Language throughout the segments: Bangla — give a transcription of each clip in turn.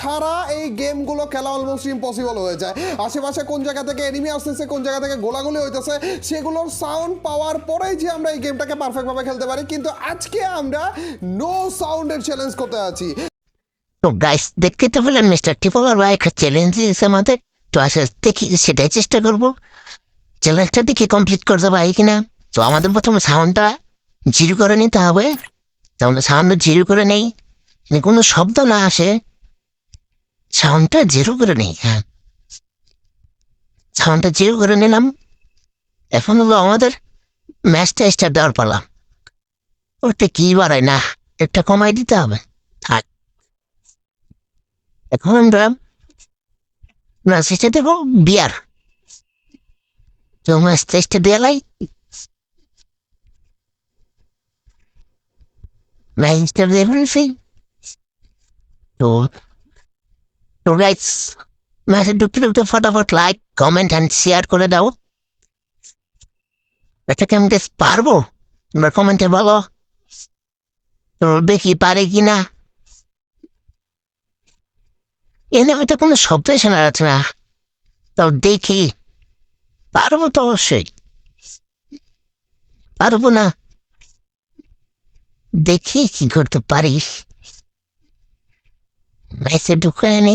ছাড়া এই গেমগুলো খেলা অলমোস্ট ইম্পসিবল হয়ে যায়। আশেপাশে কোন জায়গা থেকে এনিমি আসতেছে, কোন জায়গা থেকে গোলাগুলি হইতেছে, সেগুলোর সাউন্ড পাওয়ার পরেই যে আমরা এই গেমটাকে পারফেক্টভাবে খেলতে পারি, কিন্তু আজকে আমরা নো সাউন্ডের চ্যালেঞ্জ করতে আছি। তো গাইস দেখতে তো পেলেন মিস্টার টিপোলার ভাই, একটা চ্যালেঞ্জ দিয়েছে আমাদের। তো আসলে দেখি, সেটাই চেষ্টা করব। চ্যালেঞ্জটা দেখি কমপ্লিট করতে পারি কিনা। তো আমাদের প্রথমে সাউন্ডটা জিরো করে নিতে হবে। তাহলে সাউন্ডটা জিরো করে নেই। কোনো শব্দ না আসে। সাউন্ডটা জিরো করে নেই হ্যাঁ সাউন্ডটা জিরো করে নিলাম এখন হলো আমাদের ম্যাচটা স্টার্ট দেওয়ার পালা। ওটা কি বাড়ায় না একটা কমাই দিতে হবে। থাক। এখন আমরা মেসেজটা দেবো বিয়ার। তো মেসেজটা দেওয়ালাই মেসেজটা দিয়ে ফেলছি তো তো গাইস মেসেজ ঢুকতে ফটাফট লাইক কমেন্ট অ্যান্ড শেয়ার করে দাও আমি পারব কমেন্টে বলো তো দেখি পারে কি না এনে হয়তো কোনো শব্দই শোনা যাচ্ছে না তাও দেখি পারব তো অবশ্যই পারব না দেখি কি করতে পারিস মেসে ঢুকে নি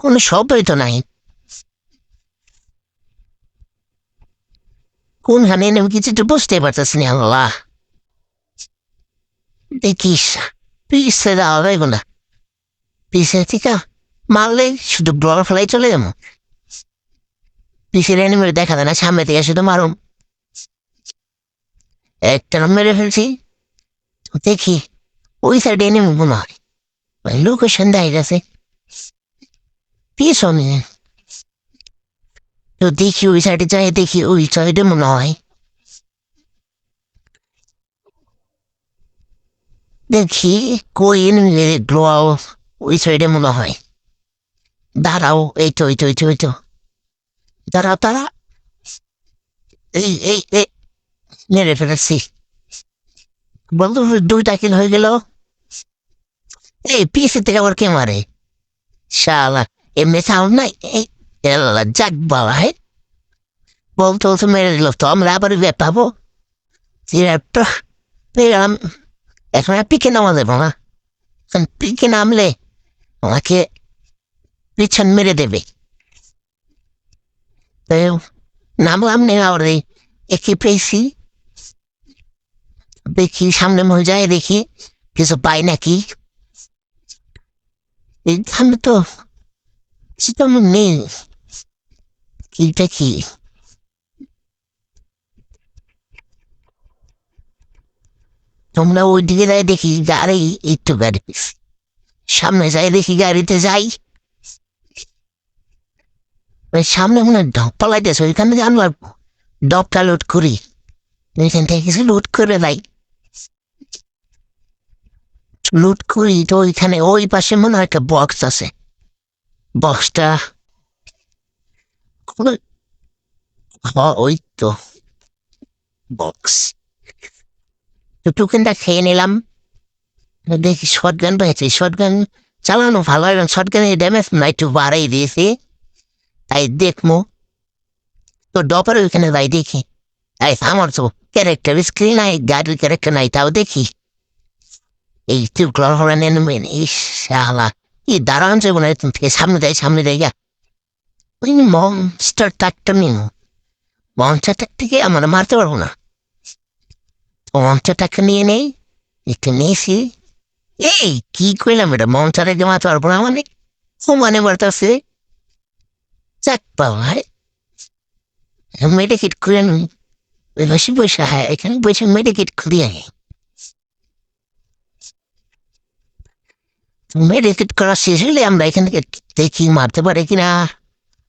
কোনো শব্দই তো নাই। কোনখানে নেমে কিছু তো বুঝতে পারতেছি না, আল্লাহ। দেখিস পিসে দেওয়া যাইব না। পিসে থেকে মারলে শুধু ব্লগ ফেলাই চলে যাব। পিসের এনিমের দেখা যায় না, সামনে থেকে শুধু মারুম। একটা মেরে ফেলছি। দেখি, ওই সাইডে এনিমি মনে হয়। লোকেশন দেয় গেছে পিছনে। তো দেখি ওই সাইডে যাই, দেখি ওই সাইডে মনে হয়। দেখি কই এনিমি গ্লো ওই সাইডে মনে হয়। দাঁড়াও, এই তো এই তো এই তো এই তো। দাঁড়াও তারা এই এই এই, মেরে ফেলেছি। বন্ধু, দুইটা কিল হয়ে গেল। এই, পিসি থেকে আবার কে মারে? শালা। এমনি সাউন্ড নাই এই যাক বাবা হে বলতে বলতে মেরে দিল তো আমরা আবার বে পাবো একটা পেলাম এখন আর পিকে নামা দেবো না এখন পিকে নামলে আমাকে পিছন মেরে দেবে তো নামলাম নেই আর একে পেয়েছি দেখি সামনে মনে যায় দেখি কিছু পাই নাকি এখানে তো কি তোমরা ওই দিকে যাই দেখি একটু সামনে যাই দেখি গাড়িতে যাই সামনে মনে পালাইতেছে ওইখানে জানলাম ডবটা লোড করি ওইখান থেকে লোড করে দেয় লুট করি তো ওইখানে ওই পাশে মনে হয় একটা বক্স আছে বক্সটা কোনো- ওই তো বক্স তো খেয়ে নিলাম। দেখি শর্ট গান পেয়েছি। শর্ট গান চালানো ভালো হয় শর্ট গানের ড্যামেজ না একটু বাড়াই দিয়েছি। তাই দেখব তো ডপার ওইখানে যাই দেখি। তাই আমার তো ক্যারেক্টার স্ক্রিন নাই গাড়ির ক্যারেক্টার নাই, তাও দেখি। এই তুই গ্রহণ এনমেন এই শালা এই দাঁড়ান যাব না তুমি ফের সামনে দেয় সামনে দেয় গা ওই মনস্টার টাকটা নিন টাক থেকে আমরা মারতে পারব না টাকটা নিয়ে নেই একটু নিয়েছি এই কি করলাম এটা যে মারতে পারব না মানে ও মানে মারতেছে যাক বাবা মেডিকেট করে নি ওই বসে বসে হ্যাঁ এখানে বসে মেডিকেট খুলিয়ে মেডিকেট করা শেষ হলে আমরা এখান থেকে দেখি মারতে পারে কিনা।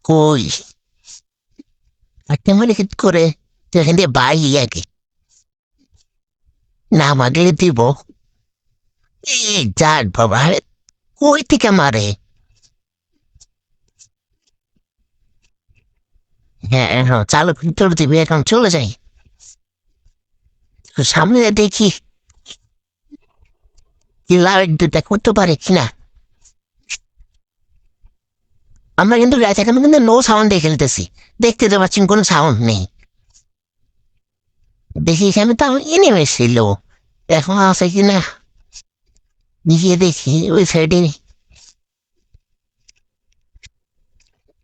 কই? একটা মেডিকেট করে এখান থেকে বাইরে আগে না মাগলে দিব। এই যার বাবা কই থেকে মারে? হ্যাঁ হ্যাঁ চালু ভিতর দিবে, এখন চলে যাই। সামনে দেখি দুটা করতে পারে কিনা আমরা কিন্তু এখন কিন্তু নো সাউন্ডে খেলতেছি। দেখতে তো পাচ্ছেন কোনো সাউন্ড নেই। দেখি এখানে তো এনে ছিল। এখন আছে কিনা গিয়ে দেখি, ওই সাইডে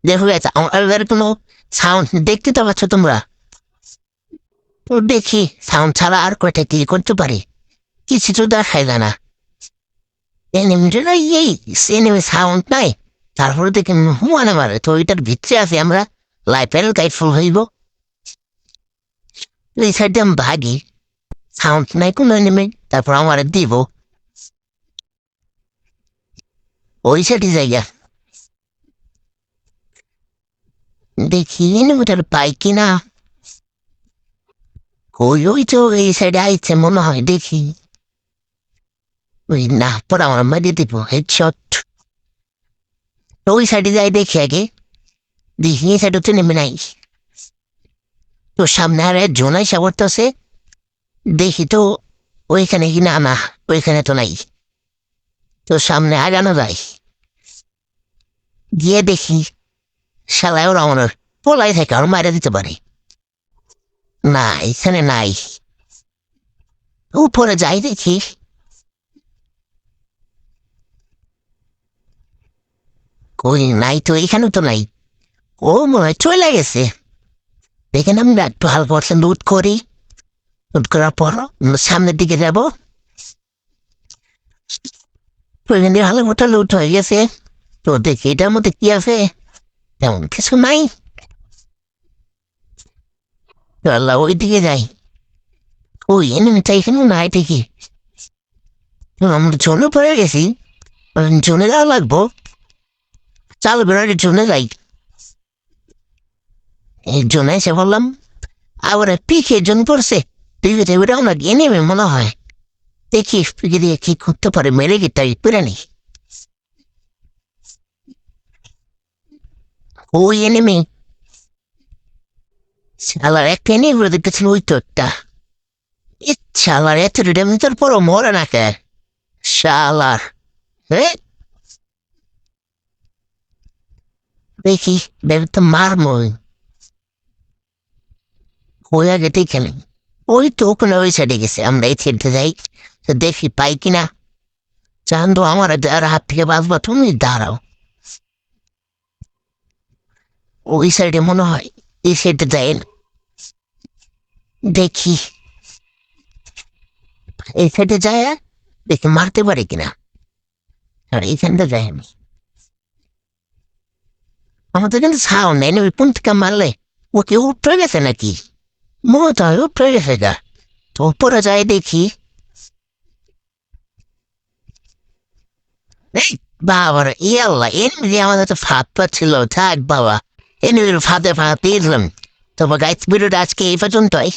দেখো আমার কোনো সাউন্ড দেখতে তো পাচ্ছ তোমরা। তো দেখি সাউন্ড ছাড়া আর কয়টা কি করতে পারি? কিছু তো দেখাই না। এনিমিটা এই এনিমি সাউন্ড নাই তারপরে দেখি হুয়ানে মারে তো ওইটার ভিতরে আছে আমরা। লাইফের গাইড ফুল হইব। এই সাইডে আমি ভাগি। সাউন্ড নাই, কোনো এনিমি তারপর আমার দিব। ওই সাইডে জায়গা দেখি এনিমিটার পাই কিনা। ওই ওই তো এই সাইডে আইছে, মনে হয়। দেখি। ওই না পর আমার মেরে দিব হেডশট ওই সাইডে যাই দেখি আগে। দেখি, এই সাইডে তো নেমে নাই। তো সামনে আর একজন আইসা করতেছে দেখি তো ওইখানে কি না না, ওইখানে তো নাই। তো সামনে আর আগানো যায়। গিয়ে দেখি, শালায় ওরা আমার পোলাই থাকে, আর মারা দিতে পারে। না, এখানে নাই। উপরে যাই দেখি। কই নাই তো এখানে তো নাই। ও মনে চলে গেছে। দেখেন আমরা একটু হালকা পাতলা লুট করি। লুট করার পর সামনের দিকে যাব। হালকা মতো লুট হয়ে গেছে। তো দেখি, এটার মধ্যে কি আছে? তেমন কিছু নাই। আল্লাহ ওই দিকে যাই। ওই এনিমিটা এখানেও নাই দেখি আমরা জোনে পড়ে গেছি। জোনে যাওয়া লাগবো। চাল বেরোয় জোনে যাই। এই জন্য এসে বললাম, আবার পিকে জন পড়ছে। পিকে এবারেও না গিয়ে নেবে মনে হয়। দেখি পিকে দিয়ে কি করতে পারে, মেরে গিয়ে পেরে নি ওই এনেমি শালার একটা এনে ঘুরে দেখতেছিল ওই তো একটা। শালার এত রিডেমিটার পরও মরে না কে? শালার। হ্যাঁ? দেখি বেবি তো মারমো ওই আগে দেখে ওই তো ওখানে ওই সাইডে গেছে, আমরা এই সাইডে যাই। তো দেখি পাই কিনা। চান তো আমার আর হাত থেকে বাঁচবা, তুমি দাঁড়াও। ওই সাইডে মনে হয়, এই সাইডে যাই। দেখি। এই সাইডে যায় দেখি মারতে পারে কিনা। আর এইখানটা যাই আমি। আমাদের কিন্তু সাউন্ড নেই ওই কোন থেকে মারলে ও কি উপরে গেছে নাকি মনে হয় উপরে গেছে গা তো উপরে যায় দেখি এই বাবা রে ই আল্লাহ এমনি আমাদের তো ফাঁদ পাচ্ছিল থাক বাবা এমনি ফাঁদে ফাঁদ দিয়ে দিলাম তো গাইড ভিডিওটা আজকে এই পর্যন্তই